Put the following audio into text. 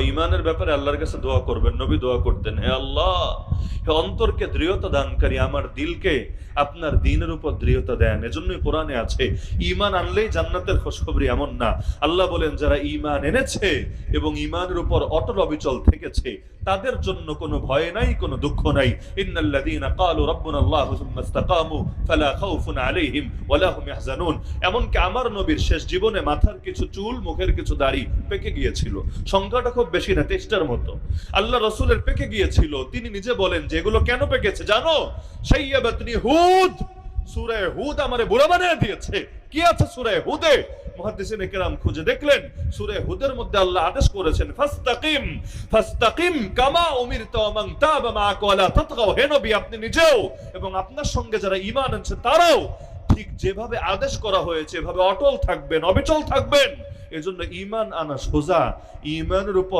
ইমানের ব্যাপারে আল্লাহর কাছে দোয়া করবেন নবী দোয়া করতেন হে আল্লাহ। অন্তরকে দৃঢ়তা দানকারী আমার দিলকে আপনার দিনের উপর দৃঢ়তা দেন। এজন্যই কোরআনে আছে ইমান আনলেই জান্নাতের খোঁজখবরি এমন না। আল্লাহ বলেন, যারা ইমান এনেছে এবং ইমানের উপর অটল অবিচল থেকেছে, তাদের জন্য কোনো ভয় নাই, কোনো দুঃখ নাই। ইন্নাল্লাযীনা ক্বালু রাব্বুনা আল্লাহু সুম্মা ইসতাকামু ফালা খাউফুন আলাইহিম ওয়ালা হুম এমনকি আমার নবীর শেষ জীবনে মাথার কিছু চুল, মুখের কিছু দাড়ি পেকে গিয়েছিল। সংখ্যাটা খুব বেশি না, তেষ্টার মতো। আল্লাহ রসুলের পেকে গিয়েছিল, তিনি নিজে বলেন যে এগুলো কেন পেকেছে জানো? সাইয়াবাতনি হুদ। সূরা হুদ আমারে বুড়া বানিয়ে দিয়েছে। কি আছে সূরা হুদে? মুহাদ্দিসিন খুঁজে দেখলেন হুদের মধ্যে আল্লাহ আদেশ করেছেন, ফাস্তাকিম ফাস্তাকিম কামা উমিরতা তাতগাও হে নবী, আপনি নিজেও এবং আপনার সঙ্গে যারা ঈমান আনছে তারাও ঠিক যেভাবে আদেশ করা হয়েছে, এভাবে অটল থাকবেন, অবিচল থাকবেন। এজন্য ঈমান আনা সোজা। ঈমানের উপর